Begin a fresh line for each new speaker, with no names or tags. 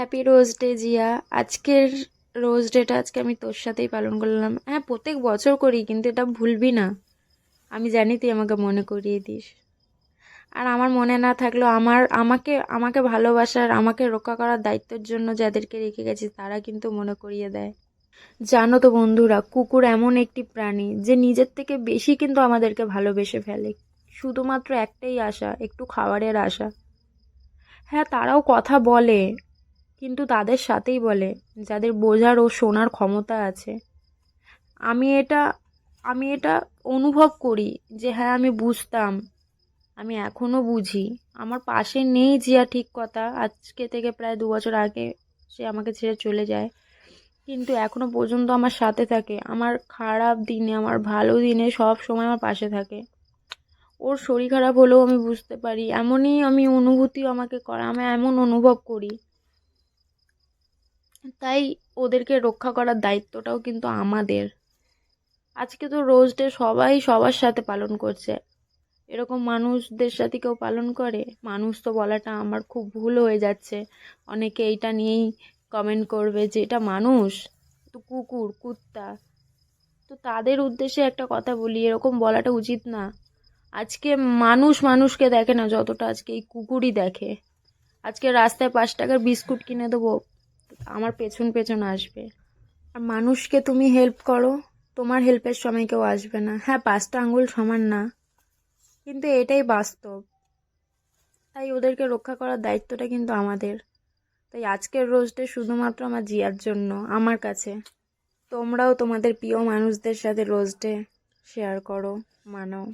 Happy rose day Zia. আজকের রোজ data আজকে আমি তোর সাথেই পালন করলাম। হ্যাঁ প্রত্যেক বছর করি, কিন্তু এটা ভুলবি না। আমি জানি তুই আমাকে মনে করিয়ে দিস। আর আমার মনে না থাকলেও আমার, আমাকে আমাকে ভালোবাসার, আমাকে রক্ষা করার দায়িত্বের জন্য যাদেরকে রেখে গেছি, তারা কিন্তু মনে করিয়ে দেয়। জানো তো বন্ধুরা, কুকুর এমন একটি প্রাণী যে নিজের থেকে বেশি কিন্তু আমাদেরকে ভালোবেসে ফেলে। শুধুমাত্র একটাই আশা, একটু খাবারের আশা। হ্যাঁ তারাও কথা বলে কিন্তু তাদের সাথেই বলে, যাদের বোঝার ও শোনার ক্ষমতা আছে। আমি এটা আমি এটা অনুভব করি যে হ্যাঁ আমি বুঝতাম। আমি এখনও বুঝি। আমার পাশে নেই জিয়া ঠিক কথা। আজকে থেকে প্রায় দু বছর আগে সে আমাকে ছেড়ে চলে যায়। কিন্তু এখনও পর্যন্ত আমার সাথে থাকে। আমার খারাপ দিনে, আমার ভালো দিনে সব সময় আমার পাশে থাকে। ওর শরীর খারাপ হলেও আমি বুঝতে পারি। এমনই আমি অনুভূতি আমাকে করা আমি এমন অনুভব করি। তাই ওদেরকে রক্ষা করার দায়িত্বটাও কিন্তু আমাদের। আজকে তো রোজ ডে সবাই সবার সাথে পালন করছে। এরকম মানুষদের সাথে কেউ পালন করে? মানুষ তো বলাটা আমার খুব ভুল হয়ে যাচ্ছে। অনেকে এইটা নিয়েই কমেন্ট করবে যে, এটা মানুষ? তো কুকুর, কুত্তা। তো তাদের উদ্দেশ্যে একটা কথা বলি, এরকম বলাটা উচিত না। আজকে মানুষ মানুষকে দেখে না, যতটা আজকে এই কুকুরই দেখে। আজকে রাস্তায় পাঁচ টাকার বিস্কুট কিনে দেবো আমার পেছন পেছন আসবে। আর মানুষকে তুমি হেল্প করো, তোমার হেল্পের সময় কেউ আসবে না। হ্যাঁ পাঁচটা আঙুল সমান না, কিন্তু এটাই বাস্তব। তাই ওদেরকে রক্ষা করার দায়িত্বটা কিন্তু আমাদের। তাই আজকের রোজটা শুধুমাত্র আমার জিয়ার জন্য, আমার কাছে। তোমরাও তোমাদের প্রিয় মানুষদের সাথে রোজ ডে শেয়ার করো, মানাও।